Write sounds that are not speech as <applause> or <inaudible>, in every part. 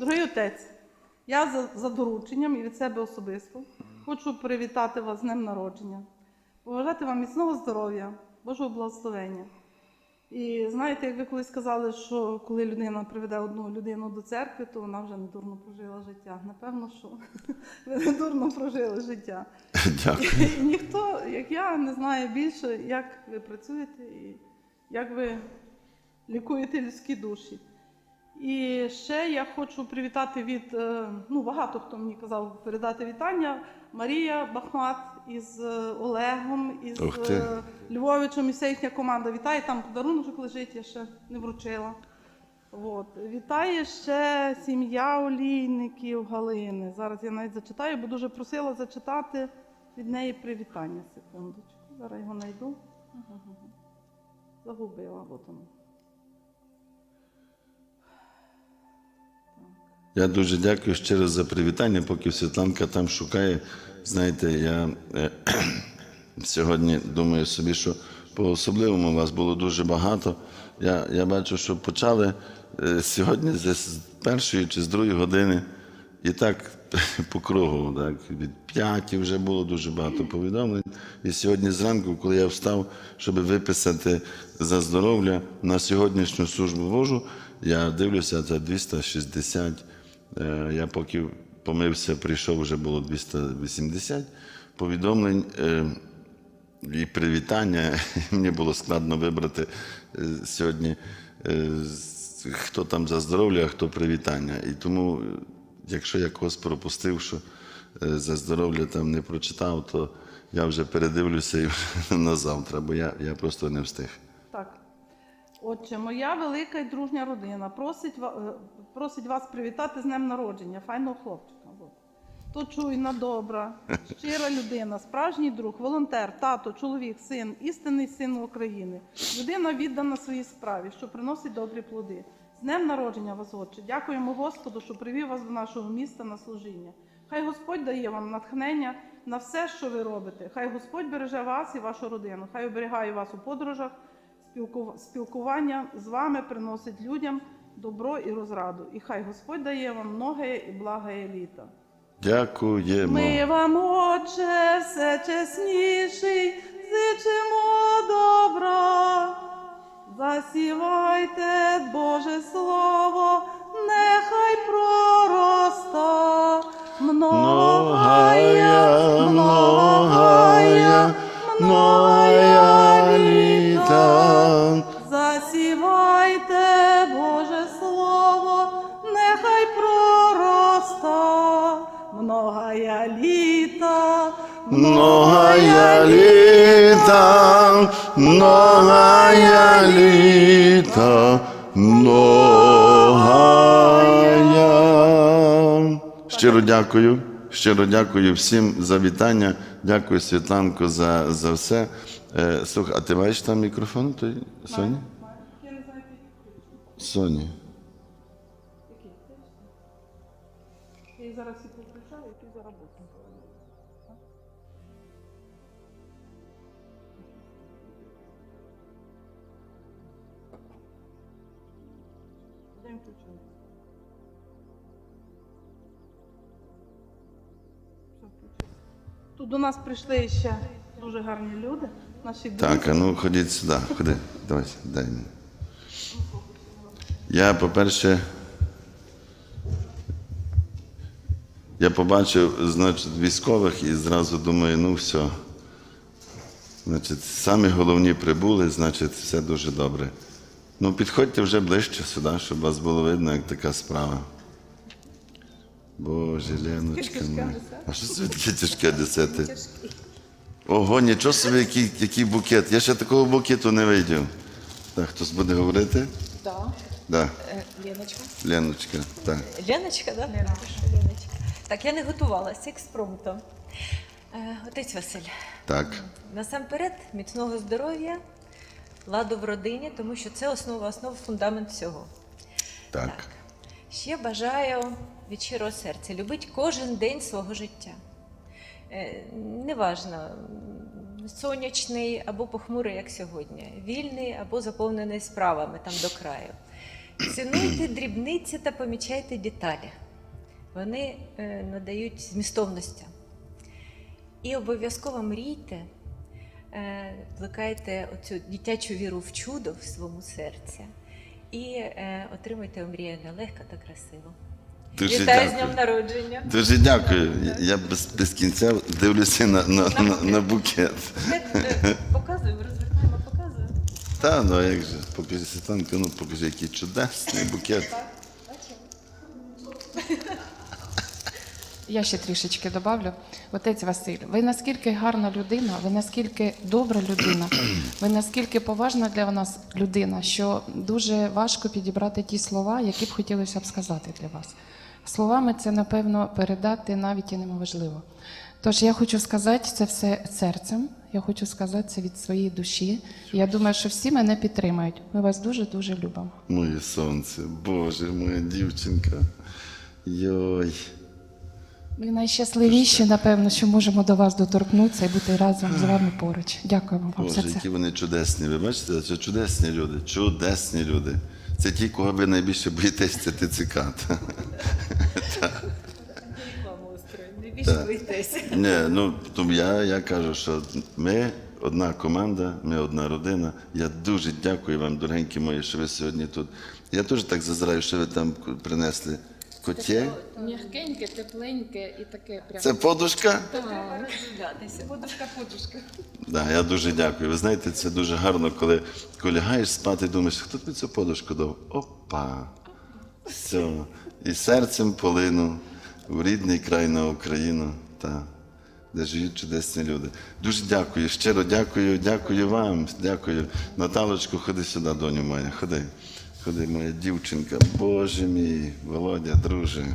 Дорогий отець, я за, за дорученням і від себе особисто хочу привітати вас з днем народження, побажати вам міцного здоров'я, Божого благословення. І знаєте, як ви колись сказали, що коли людина приведе одну людину до церкви, то вона вже недурно прожила життя. Напевно, що <laughs> ви недурно прожили життя. <laughs> Дякую. І ніхто, як я, не знає більше, як ви працюєте і як ви лікуєте людські душі. І ще я хочу привітати від, е, ну багато хто мені казав передати вітання. Марія Бахмат із е, Олегом, із е, Львовичем, і вся їхня команда. Вітає, там подарунок лежить, я ще не вручила. От. Вітає ще сім'я олійників Галини. Зараз я навіть зачитаю, бо дуже просила зачитати від неї привітання. Секундочку. Зараз його знайду. Загубила, от воно. Я дуже дякую щиро за привітання, поки Світланка там шукає. Знаєте, я е, <clears throat> сьогодні думаю собі, що по-особливому вас було дуже багато. Я, я бачу, що почали е, сьогодні з першої чи з другої години, і так <laughs> по кругу. Так, від п'яті вже було дуже багато повідомлень. І сьогодні зранку, коли я встав, щоб виписати за здоров'я на сьогоднішню службу Божу, я дивлюся, це 260. Е, Я поки помився, прийшов, вже було 280 повідомлень е, і привітання. <laughs> Мені було складно вибрати е, сьогодні, хто там за здоров'я, а хто привітання. І тому, якщо я когось пропустив, що за здоров'я там не прочитав, то я вже передивлюся і <laughs> на завтра, бо я, я просто не встиг. Отже, моя велика і дружня родина просить, е, просить вас привітати з днем народження, файного хлопчика. То чуйна, добра, щира людина, справжній друг, волонтер, тато, чоловік, син, істинний син України. Людина віддана своїй справі, що приносить добрі плоди. З днем народження вас, отче. Дякуємо Господу, що привів вас до нашого міста на служіння. Хай Господь дає вам натхнення на все, що ви робите. Хай Господь береже вас і вашу родину. Хай оберігає вас у подорожах. Спілку- Спілкування з вами приносить людям добро і розраду. І хай Господь дає вам многое і благое літо. Дякуємо. Ми вам, Отче, все чесніший, зичимо добра. Засівайте, Боже Слово, нехай пророста. Многая, многая, многая літа. Засівайте, Боже Слово, нехай пророста, многая літа, Многая літа, многая літа, многая. Щиро дякую. Щиро дякую всім за вітання. Дякую, Світланко, за, за все. Е, слухай, а ти маєш там мікрофон? Той, Соні? Я не знаю. Соні. Який? Я зараз всі повключаю, які? Все, включився. Тут до нас прийшли ще дуже гарні люди. Наші друзі. Так, а ну ходіть сюди, ходи. Давай, дай мені. Я, по-перше, я побачив, значить, військових і зразу думаю, ну все. Значить, самі головні прибули, значить, все дуже добре. Ну, підходьте вже ближче сюди, щоб вас було видно, як така справа. Боже, Леночка. моя. А що це таке тяжке десяти? Ого, нічого собі, який, який букет. Я ще такого букету не видів. Так, хтось буде говорити? Да. Да, Е, Леночка. Леночка. Так. Леночка, да? Леночка. Так, я не готувалася експромтом. Е, Отець Василь, Так. насамперед, міцного здоров'я, ладу в родині, тому що це основа основ, фундамент всього. Так. Ще бажаю від щирого серця любити кожен день свого життя. Е, Неважно, сонячний або похмурий, як сьогодні, вільний або заповнений справами там до краю. Цінуйте дрібниці та помічайте деталі. Вони е, надають змістовності. І обов'язково мрійте, е, плекайте оцю дитячу віру в чудо в своєму серці і е, отримуйте омріяне легко та красиво. Дуже Вітаю з днем народження! Дуже дякую. Я без, без кінця дивлюся на, на, на, на букет. Е, Показуємо, розвертаємо, показуємо. Та, ну а як же, покажи Світланка, ну покажи, який чудесний букет. <laughs> Я ще трішечки добавлю. Отець Василь, ви наскільки гарна людина, ви наскільки добра людина, ви наскільки поважна для нас людина, що дуже важко підібрати ті слова, які б хотілося б сказати для вас. Словами це, напевно, передати навіть і неможливо. Тож я хочу сказати це все серцем, я хочу сказати це від своєї душі. Я думаю, що всі мене підтримають. Ми вас дуже-дуже любимо. Моє сонце, Боже, моя дівчинка. Йой. Ми найщасливіші, напевно, що можемо до вас доторкнутися і бути разом з вами поруч. Дякуємо вам за Боже, це. які вони чудесні. Ви бачите, це чудесні люди, чудесні люди. Це ті, кого ви найбільше боїтесь, це ТЦК. Устроїмо, боїтеся. Ні, ну тому я, я кажу, що ми одна команда, ми одна родина. Я дуже дякую вам, дорогенькі мої, що ви сьогодні тут. Я теж так зазираю, що ви там принесли коті. М'ягкеньке, тепленьке і таке прямо. Це подушка? Подушка, подушка. Да, я дуже дякую. Ви знаєте, це дуже гарно, коли, коли лягаєш спати, думаєш, хто тобі цю подушку дав? Опа. Все. І серцем полину в рідний край на Україну, та, де живуть чудесні люди. Дуже дякую, щиро дякую, дякую вам. Дякую. Наталочку, ходи сюди, доню моя, ходи. Ходи, моя дівчинка. Боже мій, Володя, друже.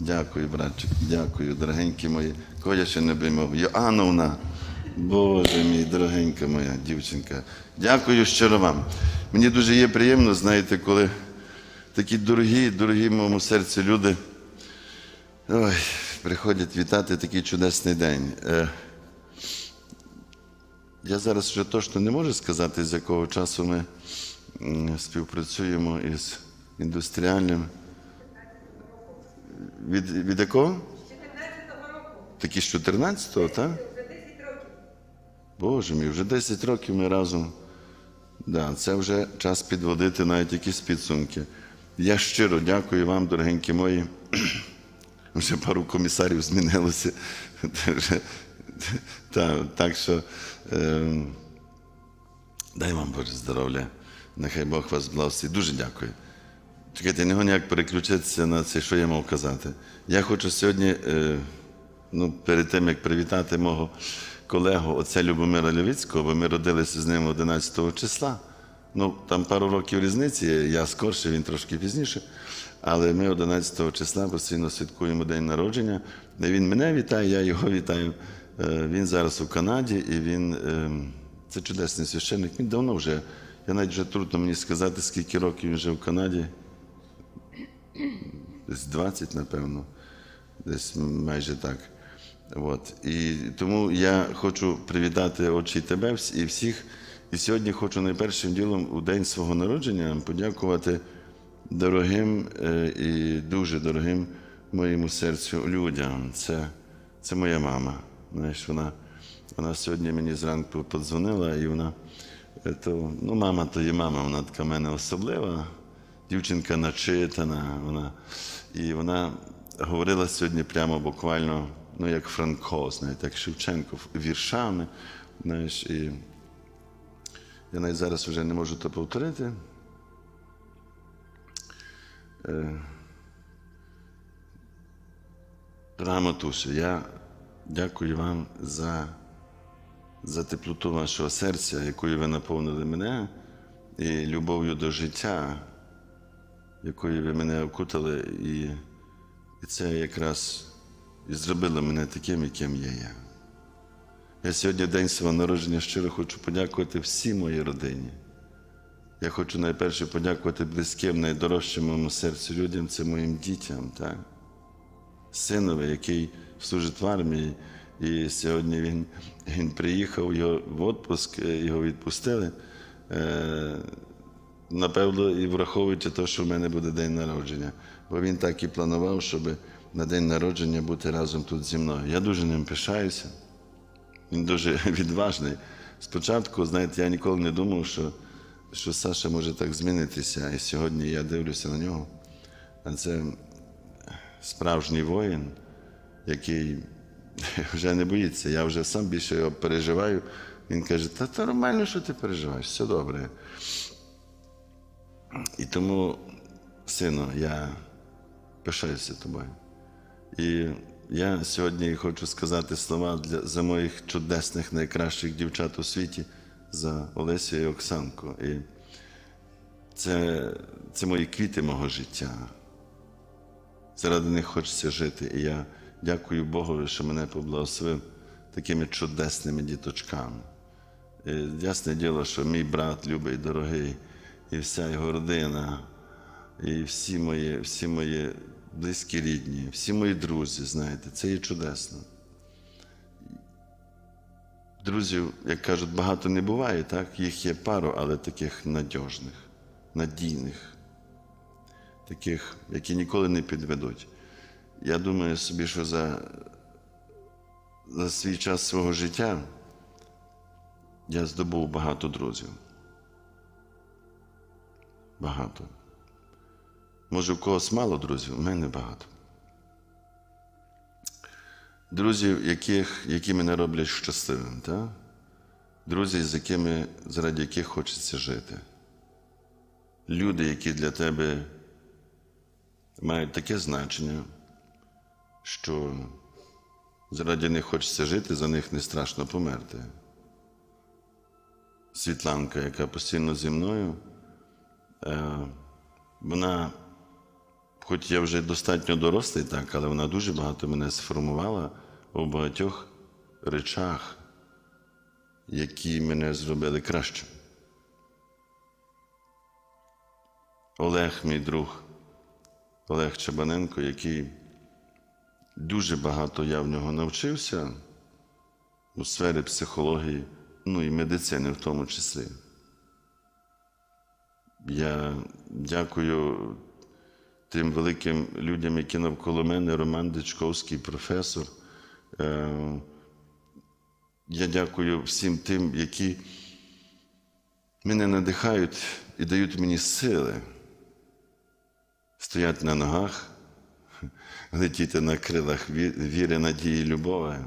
Дякую, братчик, дякую, дорогенькі мої. Кого я ще не обіймав? Йоанновна. Боже мій, дорогенька моя дівчинка. Дякую щиро вам. Мені дуже є приємно, знаєте, коли такі дорогі, дорогі моєму серцю люди ой, приходять вітати такий чудесний день. Е, я зараз вже точно не можу сказати, з якого часу ми співпрацюємо із індустріальним. Від, від якого? З 14-го року. Такі з 14-го, так? Вже 10 років. Боже мій, вже 10 років ми разом. Да, це вже час підводити навіть якісь підсумки. Я щиро дякую вам, дорогенькі мої. <clears throat> Вже пару комісарів змінилося. <laughs> Так що е, дай вам Боже здоров'я. Нехай Бог вас благословить. Дуже дякую. Чекайте, не можу ніяк переключитися на це, що я мав казати. Я хочу сьогодні, е, ну, перед тим, як привітати мого колегу, отця Любомира Львівського, бо ми родилися з ним 11 числа. Ну, там пару років різниці, я скорше, він трошки пізніше. Але ми 11 числа постійно святкуємо день народження. Він мене вітає, я його вітаю. Е, Він зараз у Канаді і він е, це чудесний священник. Він давно вже. Я навіть вже трудно мені сказати, скільки років він вже в Канаді. Десь 20, напевно, десь майже так. От. І тому я хочу привітати очі тебе і всіх. І сьогодні хочу найпершим ділом у день свого народження подякувати дорогим е, і дуже дорогим моєму серцю людям. Це, це моя мама. Знаєш, вона, вона сьогодні мені зранку подзвонила, і вона то, ну, мама то є мама, вона така в мене особлива. Дівчинка начитана, вона, і вона говорила сьогодні прямо буквально, ну як Франко, знаєте, як Шевченко, віршами. Знаєш, і я навіть зараз вже не можу це повторити. Е, Дорога Матуся, я дякую вам за, за теплоту вашого серця, якою ви наповнили мене, і любов'ю до життя, якою ви мене окутали, і, і це якраз і зробило мене таким, яким є я. Я сьогодні, день свого народження, щиро хочу подякувати всій моїй родині. Я хочу найперше подякувати близьким, найдорожчим моєму серцю людям, це моїм дітям, так? синові, який служить в армії. І сьогодні він, він приїхав його в відпуск, е, його відпустили. Е, напевно, і враховуючи те, що в мене буде день народження. Бо він так і планував, щоб на день народження бути разом тут зі мною. Я дуже ним пишаюся. Він дуже <laughs> відважний. Спочатку, знаєте, я ніколи не думав, що, що Саша може так змінитися. І сьогодні я дивлюся на нього. А це справжній воїн, який <laughs> вже не боїться. Я вже сам більше його переживаю. Він каже: та це нормально, що ти переживаєш, все добре. І тому, сину, я пишаюся тобою. І я сьогодні хочу сказати слова для, за моїх чудесних, найкращих дівчат у світі, за Олесю і Оксанку. І це, це мої квіти мого життя. Заради них хочеться жити. І я дякую Богові, що мене поблагословив такими чудесними діточками. І ясне діло, що мій брат любий, дорогий, і вся його родина, і всі мої, всі мої близькі рідні, всі мої друзі, знаєте, це є чудесно. Друзів, як кажуть, багато не буває, так? Їх є пару, але таких надіжних, надійних, таких, які ніколи не підведуть. Я думаю собі, що за, за свій час свого життя я здобув багато друзів. Багато. Може, у когось мало друзів, у мене багато. Друзів, яких, які мене роблять щасливим, так? друзі, з якими, заради яких хочеться жити. Люди, які для тебе мають таке значення, що заради них хочеться жити, за них не страшно померти. Світланка, яка постійно зі мною, е, вона, хоч я вже достатньо дорослий, так, але вона дуже багато мене сформувала у багатьох речах, які мене зробили краще. Олег, мій друг, Олег Чабаненко, який дуже багато я в нього навчився у сфері психології, ну і медицини в тому числі. Я дякую тим великим людям, які навколо мене, Роман Дичковський, професор. Е, Я дякую всім тим, які мене надихають і дають мені сили стояти на ногах, летіти на крилах віри, надії, любові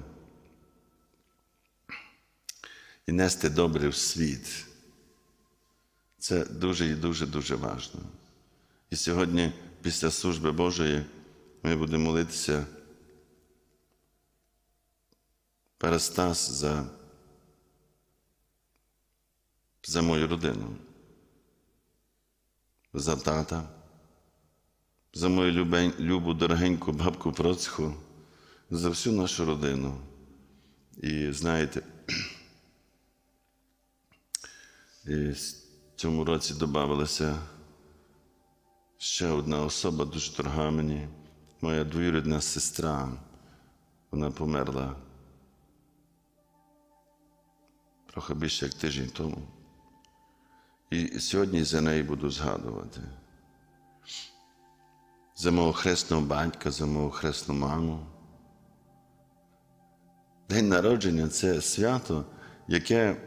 і нести добре в світ. Це дуже і дуже дуже важливо. І сьогодні, після служби Божої, ми будемо молитися Парастас за, за мою родину, за тата, за мою любень, любу, дорогеньку бабку Процьку, за всю нашу родину. І знаєте, і в цьому році додавалася ще одна особа, дуже дорога мені, моя двоюрідна сестра. Вона померла трохи більше як тиждень тому. І сьогодні за неї буду згадувати. За мого хресного батька, за мого хресну маму. День народження це свято, яке,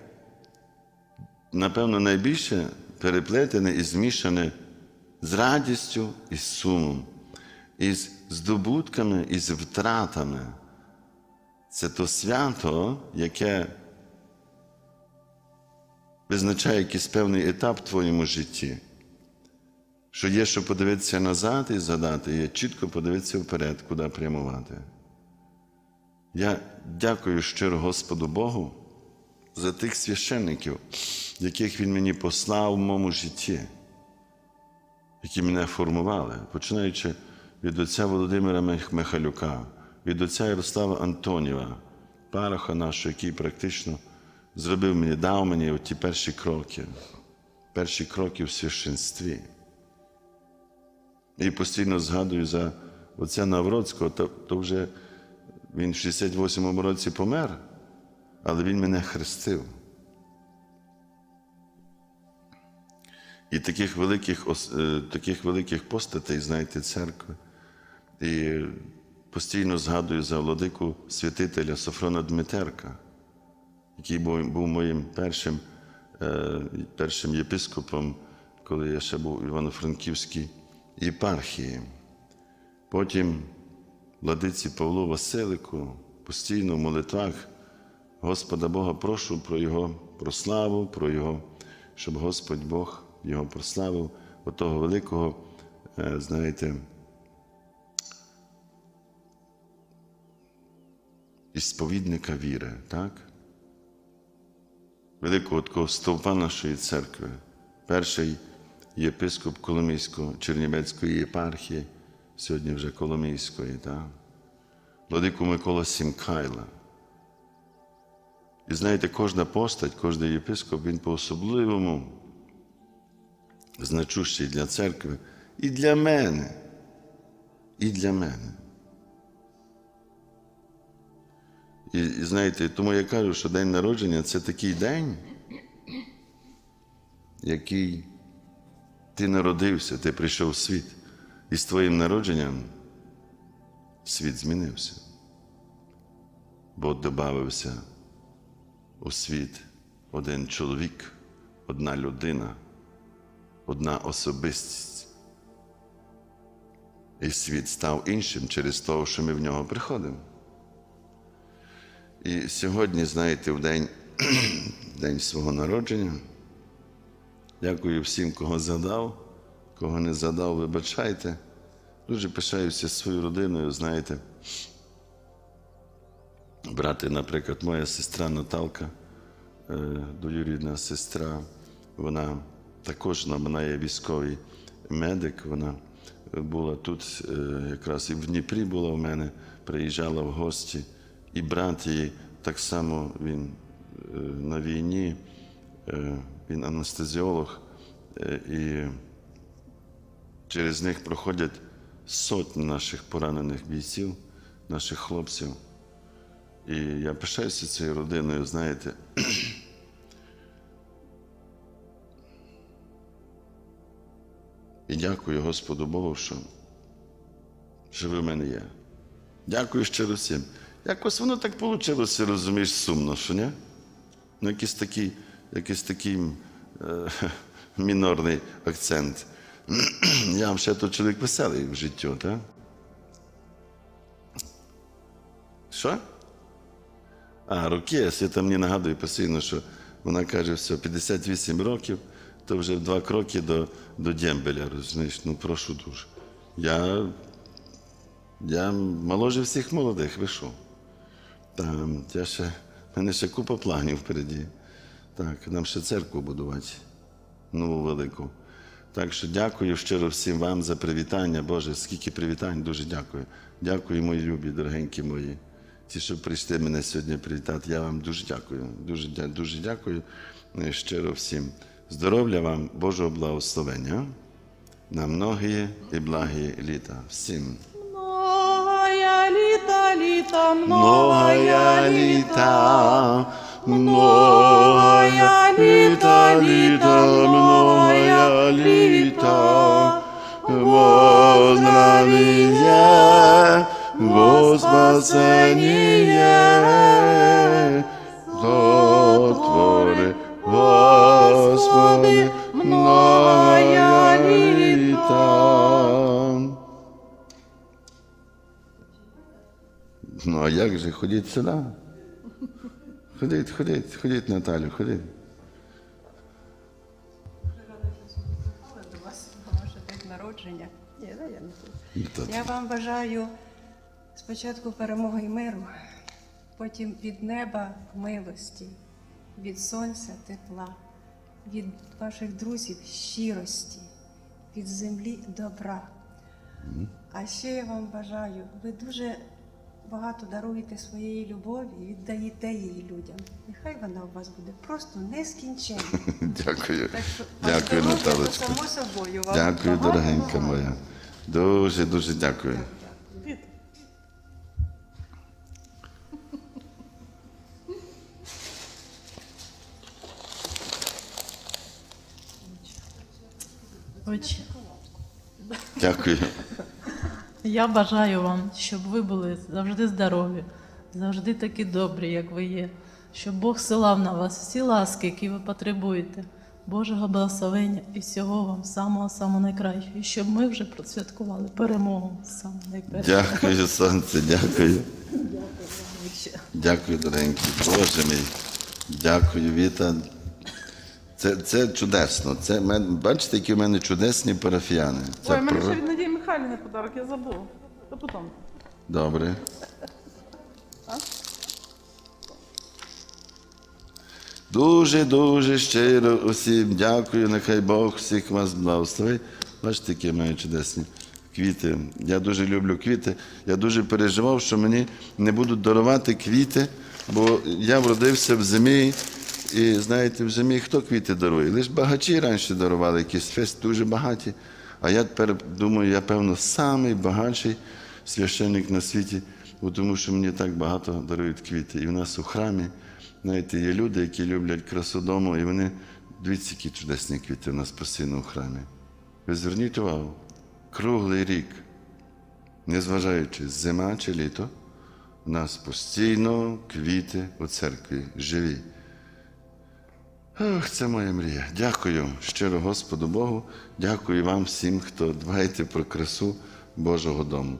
напевно, найбільше переплетене і змішане з радістю і з сумом, із здобутками і з втратами. Це то свято, яке визначає якийсь певний етап в твоєму житті. Що є, що подивитися назад і згадати, є чітко подивитися вперед, куди прямувати. Я дякую щиро Господу Богу за тих священників, яких Він мені послав в моєму житті, які мене формували, починаючи від отця Володимира Мих- Михайлюка, від отця Ярослава Антоніва, параха нашого, який практично зробив мені, дав мені ті перші кроки, перші кроки в священстві. І постійно згадую за отця Навроцького, то, то вже він в 68-му році помер, але він мене хрестив. І таких великих, е, таких великих постатей, знаєте, церкви. І постійно згадую за владику святителя Софрона Дмитерка, який був, був моїм першим, е, першим єпископом, коли я ще був у Івано-Франківській єпархії. Потім владиці Павлу Василику постійно в молитвах Господа Бога прошу про Його прославу, про Його, щоб Господь Бог Його прославив, отого великого, е, знаєте, і сповідника віри, так? Великого такого стовпа нашої церкви, перший єпископ Коломийського Чернівецької єпархії, сьогодні вже Коломийської, так? Владику Микола Сімкайла. І знаєте, кожна постать, кожен єпископ, він по-особливому значущий для церкви і для мене, і для мене. І, і знаєте, тому я кажу, що день народження це такий день, який ти народився, ти прийшов в світ. І з твоїм народженням світ змінився. Бо додався у світ один чоловік, одна людина, одна особистість. І світ став іншим через те, що ми в нього приходимо. І сьогодні, знаєте, в день, <clears throat> день свого народження. Дякую всім, кого задав, кого не задав, вибачайте. Дуже пишаюся своєю родиною, знаєте. Брати, наприклад, моя сестра Наталка, е, двоюрідна сестра, вона також вона є військовий медик. Вона була тут, е, якраз і в Дніпрі була в мене, приїжджала в гості. І брат її так само він е, на війні, він анестезіолог, е, і через них проходять сотні наших поранених бійців, наших хлопців. І я пишаюся цією родиною, знаєте. І дякую Господу Богу, що, що в мене є. Дякую щиро всім. Якось воно так вийшло, розумієш, сумно, що ні? Ну, якийсь такий, якийсь такий е, <laughs> мінорний акцент. <clears throat> Я вам ще тут чоловік веселий в життю, так? Що? А, роки, Свята мені нагадує постійно, що вона каже, все, 58 років, то вже два кроки до, до Дємбеля, розумієш, ну прошу дуже. Я, я моложе всіх молодих, ви що? Там, я ще, в мене ще купа планів впереді. Так, нам ще церкву будувати, нову велику. Так що дякую щиро всім вам за привітання. Боже, скільки привітань, дуже дякую. Дякую, мої любі, дорогенькі мої. Ті, що прийшли мене сьогодні привітати, я вам дуже дякую. Дуже, дуже дякую е, щиро всім. Здоров'я вам, Божого благословення на многі і благі літа. Всім. Многая літа, літа, Многая літа, многая літа, літа, многая літа, во здравие, во спасение, дотвори, Господи, многая літа. Ну, а як же? Ходіть сюди. Ходіть, ходіть, ходіть, Наталю, ходіть. до вас на ваше день народження. Ні, да, я не тут. Та- Я вам бажаю спочатку перемоги і миру, потім від неба милості, від сонця тепла, від ваших друзів щирості, від землі добра. А ще я вам бажаю, ви дуже багато даруєте своєї любові і віддаєте її людям. Нехай вона у вас буде просто нескінченна. <laughs> Дякую. Так що Дякую, то Само собою. вам Дякую, багато, дорогенька багато. моя. Дуже, дуже дякую. Отче, Дякую. Я бажаю вам, щоб ви були завжди здорові, завжди такі добрі, як ви є, щоб Бог силав на вас всі ласки, які ви потребуєте, Божого благословення і всього вам самого самого найкращого. І щоб ми вже процвяткували перемогу саме найперше. Дякую, сонце, дякую. Дякую, дорогенький. Боже мій. Дякую, Віта. Це, це чудесно. Це, бачите, які в мене чудесні парафіяни. Це Ой, в мене ще від подарок, я забув. То потім. Добре. Дуже, дуже щиро усім дякую. Нехай Бог всіх вас благословить. Бачите, які маю чудесні квіти. Я дуже люблю квіти. Я дуже переживав, що мені не будуть дарувати квіти, бо я вродився в зимі. І знаєте, в зимі хто квіти дарує? Лише багачі раніше дарували, якісь фест дуже багаті. А я тепер думаю, я, певно, самий багатший священник на світі, тому що мені так багато дарують квіти. І в нас у храмі, знаєте, є люди, які люблять красу дому, і вони дивіться, які чудесні квіти в нас постійно у храмі. Ви зверніть увагу, круглий рік, незважаючи зима чи літо, у нас постійно квіти у церкві живі. Ох, це моя мрія. Дякую щиро Господу Богу. Дякую вам всім, хто дбаєте про красу Божого дому.